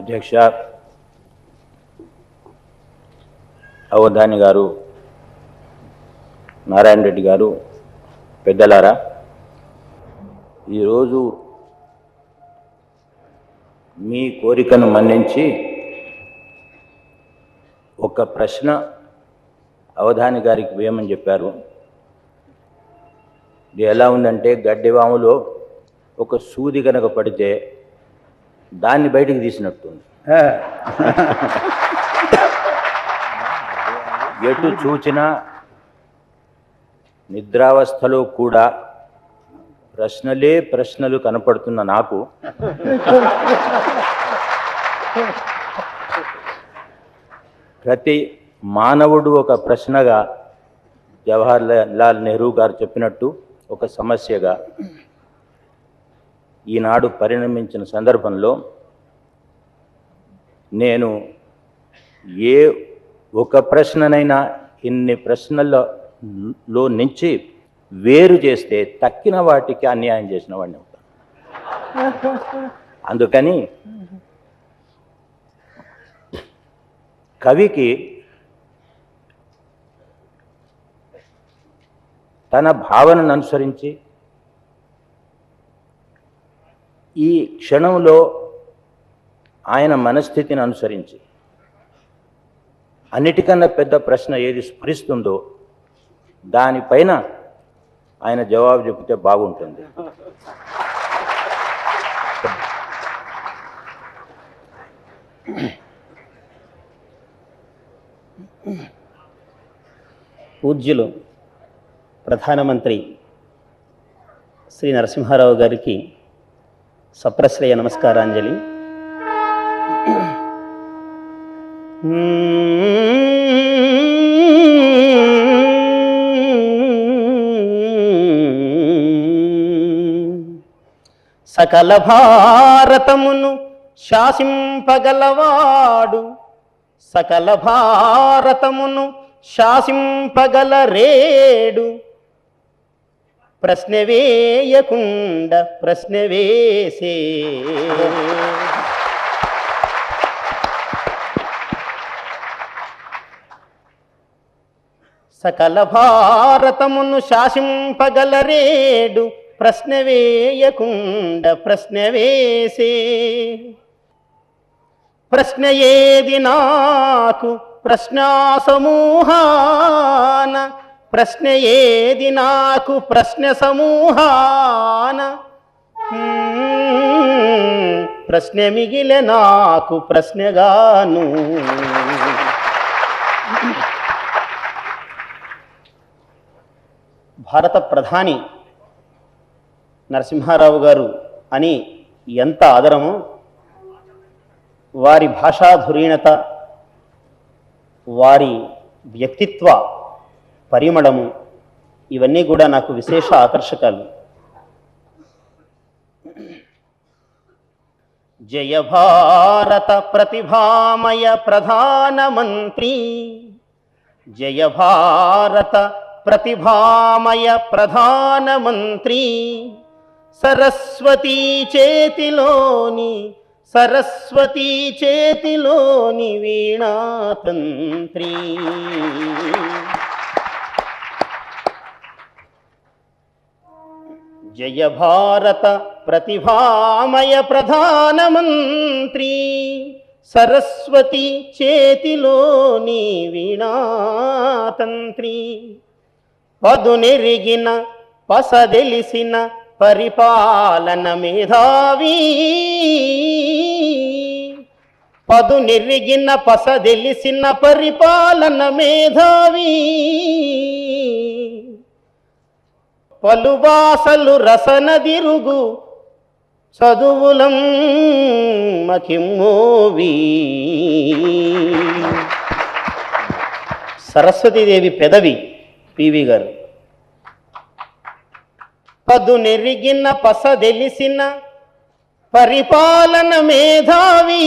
అధ్యక్ష అవధాని గారు నారాయణ రెడ్డి గారు పెద్దలారా ఈరోజు మీ కోరికను మన్నించి ఒక ప్రశ్న అవధాని గారికి వేయమని చెప్పారు. ఇది ఎలా ఉందంటే గడ్డివాములో ఒక సూది కనుక పడితే దాన్ని బయటికి తీసినట్టుంది. ఎటు చూచినా నిద్రావస్థలో కూడా ప్రశ్నలే ప్రశ్నలు కనపడుతున్న నాకు. ప్రతి మానవుడు ఒక ప్రశ్నగా జవహర్ లాల్ నెహ్రూ గారు చెప్పినట్టు ఒక సమస్యగా ఈనాడు పరిణమించిన సందర్భంలో నేను ఏ ఒక ప్రశ్ననైనా ఇన్ని ప్రశ్నలలో నుంచి వేరు చేస్తే తక్కిన వాటికి అన్యాయం చేసిన వాడిని అవుతాను. అందుకని కవికి తన భావనను అనుసరించి ఈ క్షణంలో ఆయన మనస్థితిని అనుసరించి. అన్నిటికన్నా పెద్ద ప్రశ్న ఏది స్ఫురిస్తుందో దానిపైన ఆయన జవాబు చెబితే బాగుంటుంది. పూజ్యులు ప్రధానమంత్రి శ్రీ నరసింహారావు గారికి సప్రశ్రయ నమస్కారాంజలి. సకల భారతమును శాసింపగలవాడు సకల భారతమును శాసింపగల రేడు ప్రశ్న వేయకుండ ప్రశ్న వేసే సకల భారతమును శాసింపగలరేడు ప్రశ్న వేయకుండ ప్రశ్న వేసే ప్రశ్న ఏది నాకు ప్రశ్నా సమూహాన ప్రశ్న ఏది నాకు ప్రశ్న సమూహాన? ప్రశ్న మిగిలే నాకు ప్రశ్నగాను. భారత ప్రధాని నరసింహారావు గారు అని ఎంత ఆదరమో వారి భాషాధురీణత వారి వ్యక్తిత్వ పరిమళము ఇవన్నీ కూడా నాకు విశేష ఆకర్షకాలు. జయ భారత ప్రతిభామయ ప్రధానమంత్రి జయ భారత ప్రతిభామయ ప్రధానమంత్రి సరస్వతీ చేతిలోని సరస్వతీ చేతిలోని వీణాతంత్రి. జయ భారత ప్రతిభామయ ప్రధానమంత్రి. సరస్వతి చేతిలోని వీణాతంత్రి. పదునెరిగిన పసదెలిసిన పరిపాలన మేధావి. పదునెరిగిన పసదెలిసిన పరిపాలన మేధావి. పలుబాసలు రసనదిరుగు చదువులం మకిమ్మోవి సరస్వతీదేవి పెదవి పివి గారు. పదు నెరిగిన పసదెలిసిన పరిపాలన మేధావి.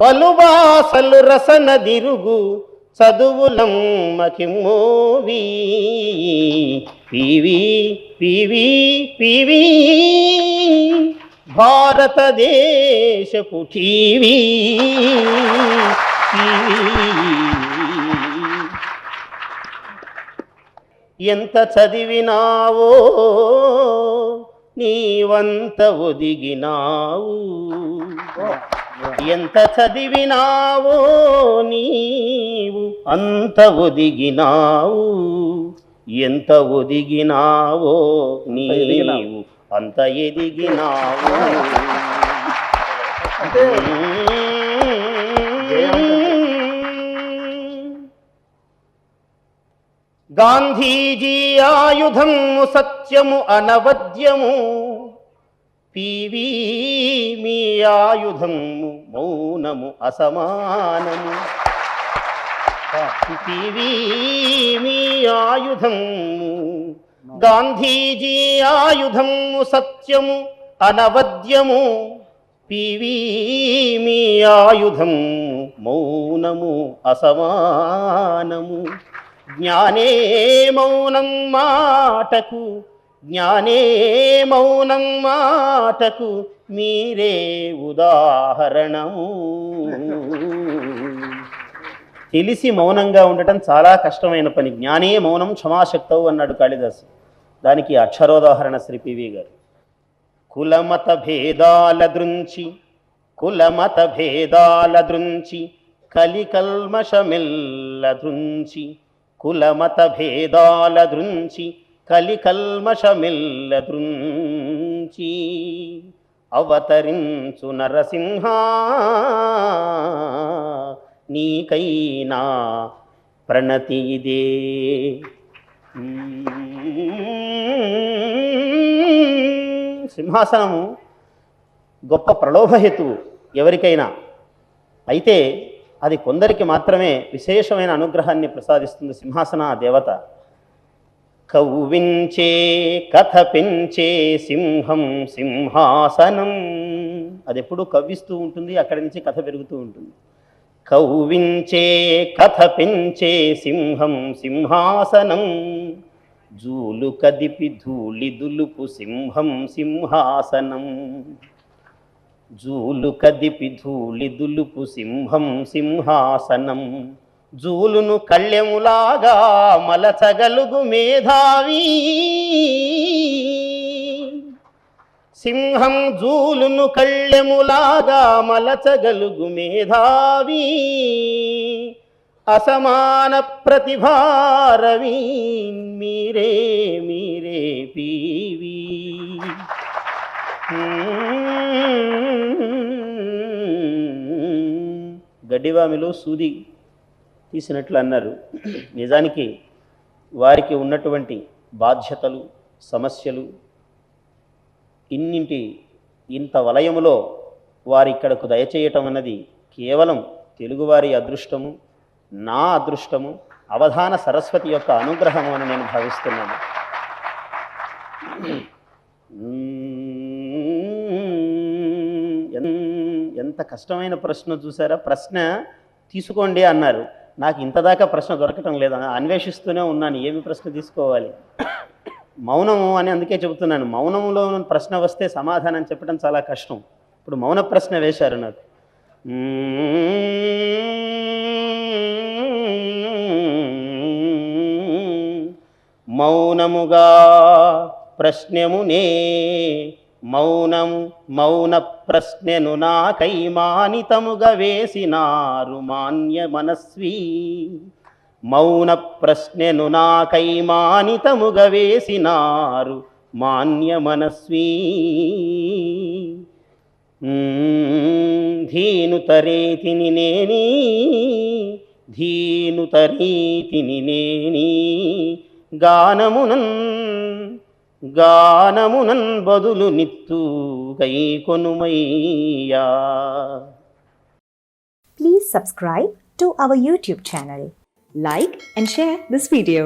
పలుబాసలు రసనదిరుగు చదువులమ్మకి మోవి పివి పివి పివి. భారతదేశపు టీవీ. ఎంత చదివినావో నీవంత ఒదిగినావు. ఎంత చదివినావో నీవు అంత ఒదిగినావు. ఎంత ఒదిగినావో నీవు అంత ఎదిగినావు. గాంధీజీ ఆయుధము సత్యము అనవద్యము. పివి మీ ఆయుధము మౌనము అసమానము. పివి మీ ఆయుధము గాంధీజీ ఆయుధము సత్యము అనవద్యము. పివి మీ ఆయుధము మౌనము అసమానము. జ్ఞానే మౌనం మాటకు జ్ఞానే మౌనం మాటకు మీరే ఉదాహరణము. తెలిసి మౌనంగా ఉండటం చాలా కష్టమైన పని. జ్ఞానే మౌనం క్షమాశక్తవు అన్నాడు కాళిదాసు. దానికి అక్షరోదాహరణ శ్రీ పివి గారు. కులమత భేదాల దృంచి కులమత భేదాల దృంచి కలికల్మషమెల్ల దృంచి కులమత భేదాల దృంచి కలికల్మషమెల్ల దృంచి అవతరించు నరసింహ నీకైనా ప్రణతి ఇదే. సింహాసనము గొప్ప ప్రలోభహేతువు ఎవరికైనా. అయితే అది కొందరికి మాత్రమే విశేషమైన అనుగ్రహాన్ని ప్రసాదిస్తుంది సింహాసన దేవత. కవ్వించే కథ పెంచే సింహం సింహాసనం. అది ఎప్పుడూ కవ్విస్తూ ఉంటుంది అక్కడి నుంచి కథ పెరుగుతూ ఉంటుంది. కవ్వించే కథ పెంచే సింహం సింహాసనం. జూలు కదిపి ధూళి దులుపు సింహం సింహాసనం. జూలు కదిపి ధూళి దులుపు సింహం సింహాసనం. జూలును కళ్ళెములాగా మలచగలుగు మేధావి. సింహం జూలును కళ్ళెములాగా మలచగలుగు మేధావి. అసమాన ప్రతిభారవి మీరే మీరే పీవి. గడ్డివామిలో సూది. తీసినట్లు అన్నారు. నిజానికి వారికి ఉన్నటువంటి బాధ్యతలు సమస్యలు ఇన్నింటి ఇంత వలయములో వారి ఇక్కడకు దయచేయటం అన్నది కేవలం తెలుగువారి అదృష్టము నా అదృష్టము అవధాన సరస్వతి యొక్క అనుగ్రహము అని నేను భావిస్తున్నాను. ఎంత కష్టమైన ప్రశ్న చూసారా? ప్రశ్న తీసుకోండి అన్నారు. నాకు ఇంతదాకా ప్రశ్న దొరకటం లేదు. అన్వేషిస్తూనే ఉన్నాను. ఏమి ప్రశ్న తీసుకోవాలి? మౌనము అని అందుకే చెబుతున్నాను. మౌనంలో ప్రశ్న వస్తే సమాధానం చెప్పడం చాలా కష్టం. ఇప్పుడు మౌన ప్రశ్న వేశారు నాకు. మౌనముగా ప్రశ్నమునే మౌనం మౌన ప్రశ్నను నాకై మానితముగా వేసినారు మాన్య మనస్వి. మౌన ప్రశ్నను నాకై మానితముగా వేసినారు మాన్య మనస్వి. ధీనుతరేతిని నేని ధీనుతరీతిని నేని గానమునన్ గానమునన్ బదులు నిత్తు గై కొనుమయ్యా Please subscribe to our YouTube channel. Like and share this video.